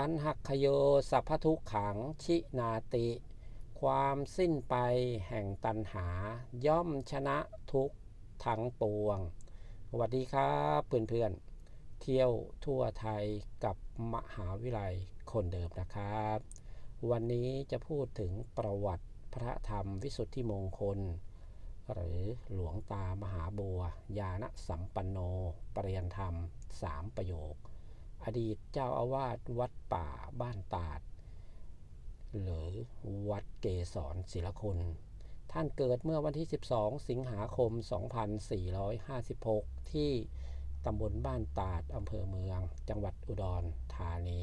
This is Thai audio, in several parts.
ตันหักขโยสัพพทุกขังชินาติ ความสิ้นไปแห่งตันหา ย่อมชนะทุกทั้งปวง สวัสดีครับเพื่อนๆ เที่ยวทั่วไทยกับมหาวิทยาลัยคนเดิมนะครับ วันนี้จะพูดถึงประวัติพระธรรมวิสุทธิมงคล หรือหลวงตามหาบัว ญาณสัมปันโน ปริยนธรรมสามประโยค อดีตเจ้าอาวาสวัดป่าบ้านตาด หรือวัดเกษรศิลคุณ ท่านเกิดเมื่อวันที่ 12 สิงหาคม 2456 ที่ตำบลบ้านตาดอำเภอเมือง จังหวัดอุดรธานี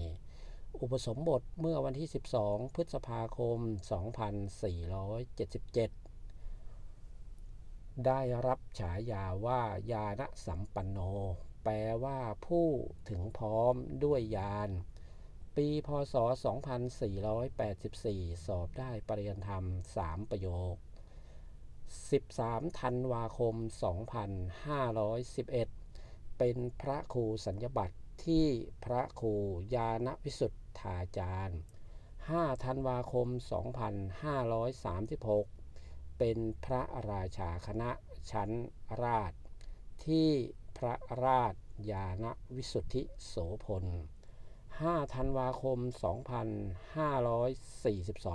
อุปสมบทเมื่อวันที่ 12 พฤษภาคม 2477 ได้รับฉายาว่ายาณสัมปันโน แปลว่าผู้ถึงพร้อมด้วยยาน ปีพศ 2484 สอบได้ปริญญาธรรม 3 ประโยค 13 ธันวาคม 2511 เป็นพระครูสัญญบัตรที่พระครูยานวิสุทธาจารย์ 5 ธันวาคม 2536 เป็นพระราชาคณะชั้นราช ที่พระราชยานวิสุทธิโสพล 5 ธันวาคม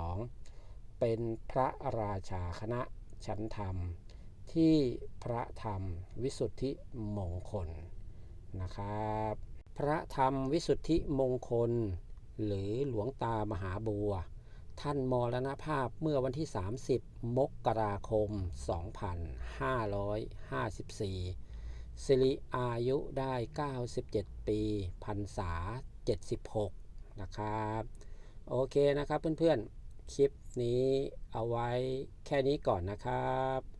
2542 เป็นพระราชาคณะชั้นธรรม ที่พระธรรมวิสุทธิมงคลนะครับ พระธรรมวิสุทธิมงคล หรือหลวงตามหาบัว ท่านมรณภาพเมื่อวันที่ 30 มกราคม 2554 สิริอายุได้ 97 ปีพรรษา 76 นะครับ โอเคนะครับเพื่อนๆ คลิปนี้เอาไว้แค่นี้ก่อนนะครับ